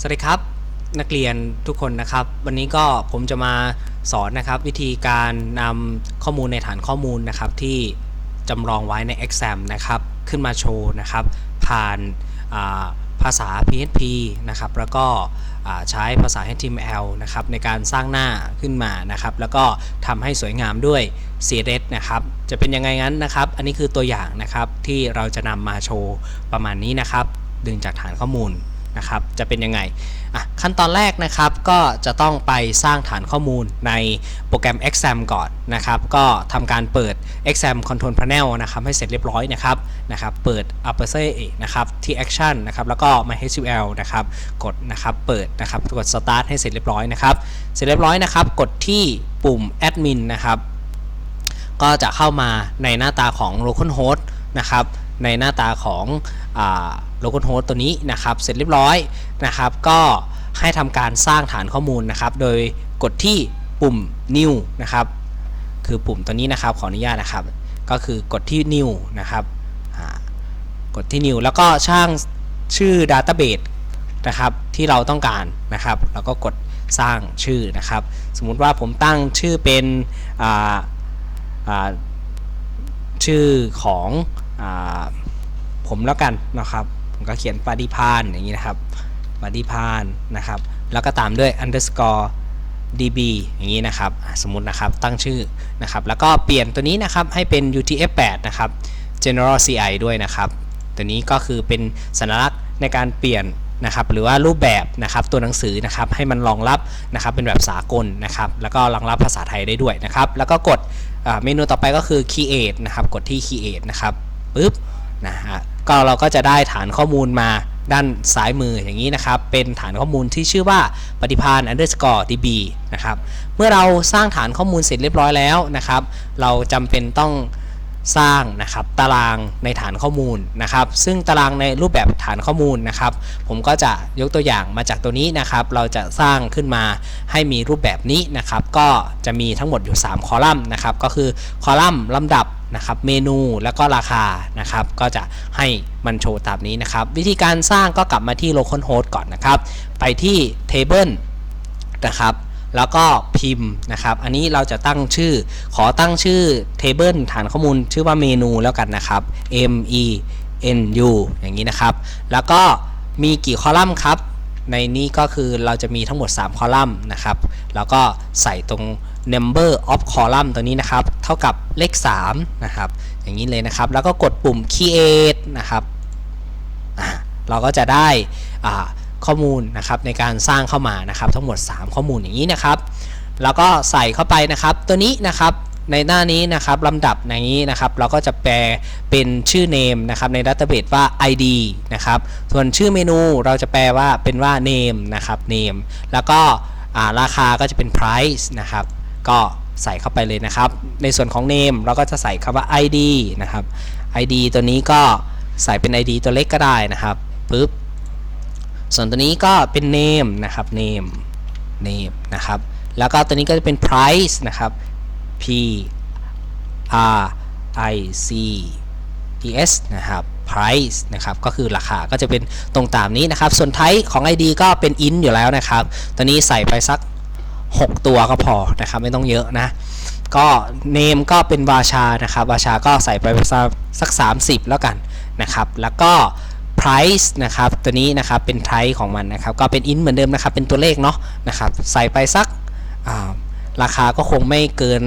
สวัสดีครับนักเรียนทุกคนนะครับ วันนี้ก็ผมจะมาสอนนะครับ วิธีการนำข้อมูลในฐานข้อมูลนะครับ ที่จำลองไว้ใน exam นะครับ ขึ้นมาโชว์นะครับ ผ่านาภาษา PHP นะครับ แล้วก็ใช้ภาษา HTML นะครับในการสร้างหน้าขึ้นมานะครับ แล้วก็ทำให้สวยงามด้วย CSS นะครับ จะเป็นยังไงงั้นนะครับ อันนี้คือตัวอย่างนะครับที่เราจะนำมาโชว์ประมาณนี้นะครับ ดึงจากฐานข้อมูล นะครับ จะเป็นยังไงขั้นตอนแรกนะครับก็จะต้องไปสร้างฐานข้อมูลในโปรแกรม Exam ก่อนนะครับ ก็ทำการเปิด Exam Control Panel นะครับให้เสร็จเรียบร้อยนะครับนะครับ เปิด Aperture นะครับที่ Action นะครับแล้วก็ MySQL นะครับกดนะครับเปิดนะครับกด Start ให้เสร็จเรียบร้อยนะครับเสร็จเรียบร้อยนะครับกดที่ปุ่ม Admin นะครับก็จะเข้ามาในหน้าตาของ localhost นะครับ ในหน้าตาของอ่า localhost ตัวนี้นะครับเสร็จเรียบร้อยนะครับ ก็ให้ทำการสร้างฐานข้อมูลนะครับ โดยกดที่ปุ่ม new นะครับคือปุ่มตัวนี้นะครับขออนุญาตนะครับ ก็คือกดที่ new นะครับกดที่ new แล้วก็ช่างชื่อ database นะครับที่เราต้องการนะครับ แล้วก็กดสร้างชื่อนะครับ สมมุติว่าผมตั้งชื่อเป็นชื่อของ ผมแล้วกันนะครับ ผมก็เขียนปฏิพานอย่างนี้นะครับปฏิพานนะครับ แล้วก็ตามด้วย underscore db อย่างนี้นะครับ สมมตินะครับตั้งชื่อนะครับ แล้วก็เปลี่ยนตัวนี้นะครับให้เป็น utf8 นะครับ general ci ด้วยนะครับ ตัวนี้ก็คือเป็นสัญลักษณ์ในการเปลี่ยนนะครับหรือว่ารูปแบบนะครับตัวหนังสือนะครับให้มันรองรับนะครับเป็นแบบสากลนะครับแล้วก็รองรับภาษาไทยได้ด้วยนะครับ แล้วก็กดเมนูต่อไปก็คือ create นะครับกดที่ create นะครับ ปึ๊บนะฮะก็เราก็จะได้ฐานข้อมูลมาด้านซ้ายมืออย่างนี้นะครับ เป็นฐานข้อมูลที่ชื่อว่าปฏิพาน underscore db นะครับ เมื่อเราสร้างฐานข้อมูลเสร็จเรียบร้อยแล้วนะครับ เราจำเป็นต้องสร้างนะครับตารางในฐานข้อมูลนะครับ ซึ่งตารางในรูปแบบฐานข้อมูลนะครับ ผมก็จะยกตัวอย่างมาจากตัวนี้นะครับ เราจะสร้างขึ้นมาให้มีรูปแบบนี้นะครับ ก็จะมีทั้งหมดอยู่ 3 คอลัมน์นะครับ ก็คือคอลัมน์ลำดับ นะครับเมนูแล้วก็ราคานะครับก็จะให้มันโชว์ตามนี้นะครับ วิธีการสร้างก็กลับมาที่ localhost ก่อนนะครับ ไปที่ table นะครับแล้วก็พิมพ์นะครับ อันนี้เราจะตั้งชื่อ ขอตั้งชื่อ table ฐานข้อมูลชื่อว่าเมนูแล้วกันนะครับ m e n u อย่างนี้นะครับ แล้วก็มีกี่คอลัมน์ครับ ในนี้ก็คือเราจะมีทั้งหมด 3 คอลัมน์นะครับ แล้วก็ใส่ตรง number of column ตัวนี้นะครับ เท่ากับเลข 3 นะครับ อย่างนี้เลยนะครับ แล้วก็กดปุ่ม create นะครับ เราก็จะได้ข้อมูลนะครับในการสร้างเข้ามานะครับ ทั้งหมด 3 ข้อมูลอย่างนี้นะครับ แล้วก็ใส่เข้าไปนะครับ ตัวนี้นะครับในหน้านี้นะครับลำดับในนี้นะครับ เราก็จะแปลเป็นชื่อ name นะครับใน database ว่า id นะครับ ส่วนชื่อเมนูเราจะแปลว่าเป็นว่า name นะครับ name แล้วก็ราคาก็จะเป็น price นะครับ ก็ใส่เข้าไปเลยนะครับ ในส่วนของ name เราก็จะใส่คำว่า id นะครับ id ตัวนี้ก็ใส่เป็น id ตัวเล็กก็ได้นะครับปึ๊บส่วนตัวนี้ก็เป็น name นะครับ name name นะครับ แล้วก็ตัวนี้ก็จะเป็น price นะครับ p r i c e s นะครับ price นะครับก็คือราคาก็จะเป็นตรงตามนี้นะครับ ส่วน type ของ id ก็เป็น int อยู่แล้วนะครับ ตัวนี้ใส่ไปสัก 6 ตัวก็พอนะครับไม่ต้องเยอะนะก็ name ก็เป็นวาชานะครับวาชาก็ใส่ไปสักสัก 30 แล้วกันนะครับ แล้วก็ price นะครับตัวนี้นะครับเป็น type ของมันนะครับก็เป็น int เหมือนเดิมนะครับเป็นตัวเลขเนาะนะครับใส่ไปสัการาคาก็คงไม่เกิน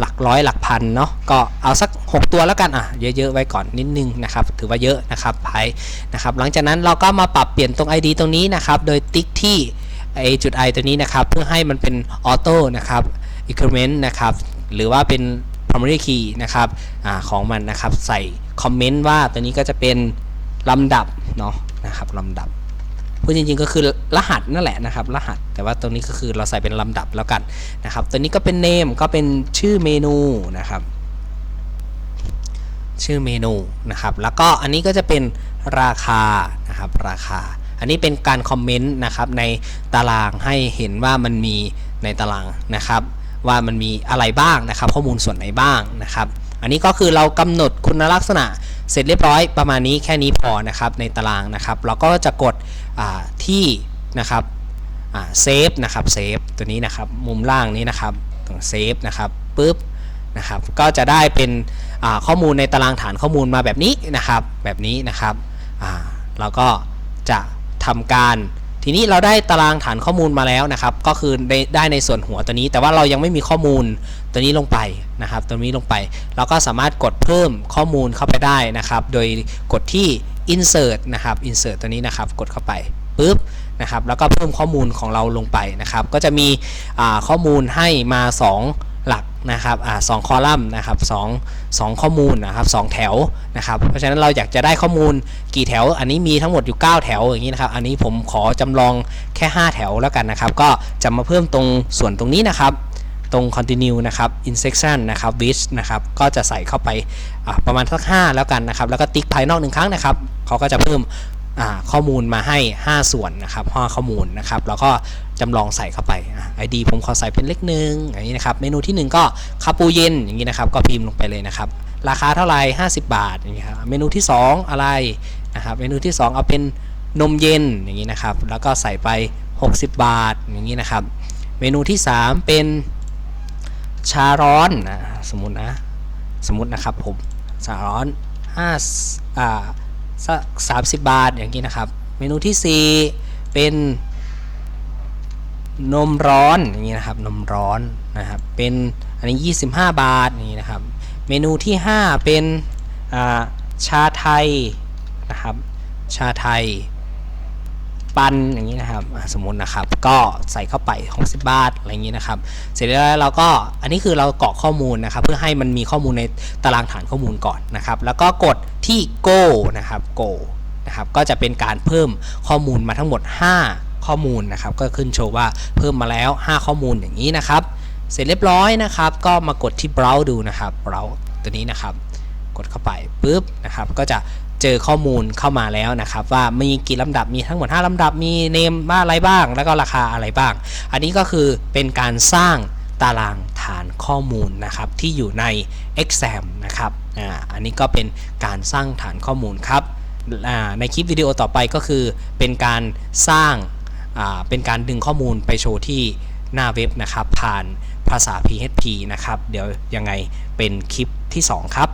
หลักร้อยหลักพันเนาะก็เอาสัก 6 ตัวแล้วกันอะเยอะๆไว้ก่อนนิดนึงนะครับถือว่าเยอะนะครับไพนะครับหลังจากนั้นเราก็มาปรับเปลี่ยนตรง ID ตรงนี้นะครับโดยติ๊กที่ ไอจุด i ตัวนี้นะครับ เพื่อให้มันเป็นออโต้นะครับ increment นะครับ หรือว่าเป็น primary key นะครับอของมันนะครับ ใส่คอมเมนต์ว่าตัวนี้ก็จะเป็นลำดับเนาะนะครับลำดับพูดจริงๆก็คือรหัสนั่นแหละนะครับ รหัส แต่ว่าตรงนี้ก็คือเราใส่เป็นลำดับแล้วกันนะครับ ตัวนี้ก็เป็น name ก็เป็นชื่อเมนูนะครับ ชื่อเมนูนะครับ แล้วก็อันนี้ก็จะเป็นราคานะครับราคา อันนี้เป็นการคอมเมนต์นะครับในตารางให้เห็นว่ามันมีในตารางนะครับ ว่ามันมีอะไรบ้างนะครับ ข้อมูลส่วนไหนบ้างนะครับ อันนี้ก็คือเรากำหนดคุณลักษณะเสร็จเรียบร้อยประมาณนี้แค่นี้พอนะครับในตารางนะครับ เราก็จะกดที่นะครับเซฟนะครับเซฟตัวนี้นะครับมุมล่างนี้นะครับตรงเซฟนะครับปุ๊บนะครับก็จะได้เป็นข้อมูลในตารางฐานข้อมูลมาแบบนี้นะครับ แบบนี้นะครับเราก็จะ ทำการ ทีนี้เราได้ตารางฐานข้อมูลมาแล้วนะครับ ก็คือได้ได้ในส่วนหัวตัวนี้ แต่ว่าเรายังไม่มีข้อมูลตัวนี้ลงไปนะครับ ตัวนี้ลงไป เราก็สามารถกดเพิ่มข้อมูลเข้าไปได้นะครับ โดยกดที่ insert นะครับ insert ตัวนี้นะครับ กดเข้าไปปุ๊บนะครับ แล้วก็เพิ่มข้อมูลของเราลงไปนะครับ ก็จะมีข้อมูลให้มา 2 หลักนะครับอสองคอลัมน์นะครับสองสองข้อมูลนะครับสองแถวนะครับเพราะฉะนั้นเราอยากจะได้ข้อมูลกี่แถว อันนี้มีทั้งหมดอยู่ 9 แถวอย่างนี้นะครับอันนี้ผมขอจำลองแค่ 5 แถวแล้วกันนะครับ ก็จะมาเพิ่มตรงส่วนตรงนี้นะครับตรง continue นะครับ insection นะครับ with นะครับ ก็จะใส่เข้าไปประมาณสัก 5 แล้วกันนะครับ แล้วก็ติ๊กภายนอกหนึ่งครั้งนะครับ เขาก็จะเพิ่ม ข้อมูลมาให้ 5 ส่วนนะครับ5ข้อมูลนะครับแล้วก็จำลองใส่เข้าไปอะ ID ผมขอใส่เป็นเลขหนึ่งอย่างนี้นะครับเมนูทีหนึ่1 ก็คาปูเย็นอย่างนี้นะครับก็พิมพ์ลงไปเลยนะครับราคาเท่าไหร่50 บาทอย่างนี้ครับเมนูที่ 2 อะไรนะครับเมนูที่ 2 เอาเป็นนมเย็นอย่างนี้นะครับแล้วก็ใส่ไป 60 บาทอย่างนี้นะครับเมนูที่ 3 เป็นชาร้อนนะสมมตินะสมมตินะครับผมชาร้อน5อ่า สักสามสิบบาทอย่างนี้นะครับ เมนูที่ 4 เป็นนมร้อนอย่างนี้นะครับนมร้อนนะครับเป็นอันนี้ 25 บาทอย่างนี้นะครับ เมนูที่ 5 เป็นาชาไทยนะครับชาไทย ปันอย่างนี้นะครับสมมตินะครับ ก็ใส่เข้าไป 60 บาทอะไรอย่างนี้นะครับ เสร็จแล้วเราก็อันนี้คือเรากรอกข้อมูลนะครับ เพื่อให้มันมีข้อมูลในตารางฐานข้อมูลก่อนนะครับ แล้วก็กดที่ go นะครับ go นะครับก็จะเป็นการเพิ่มข้อมูลมาทั้งหมด 5 ข้อมูลนะครับ ก็ขึ้นโชว์ว่าเพิ่มมาแล้ว 5 ข้อมูลอย่างนี้นะครับ เสร็จเรียบร้อยนะครับ ก็มากดที่ browse ดูนะครับ browse ตัวนี้นะครับ กดเข้าไปปุ๊บนะครับ ก็จะ เจอข้อมูลเข้ามาแล้วนะครับ ว่ามีกี่ลำดับมีทั้งหมด 5 ลำดับมีเนมว่าอะไรบ้าง แล้วก็ราคาอะไรบ้าง อันนี้ก็คือเป็นการสร้างตารางฐานข้อมูลนะครับที่อยู่ใน exam นะครับอ่าอันนี้ก็เป็นการสร้างฐานข้อมูลครับอ่าในคลิปวิดีโอต่อไปก็คือเป็นการสร้างอ่าเป็นการดึงข้อมูลไปโชว์ที่หน้าเว็บนะครับ ผ่านภาษา PHP นะครับ เดี๋ยวยังไงเป็นคลิปที่ 2 ครับ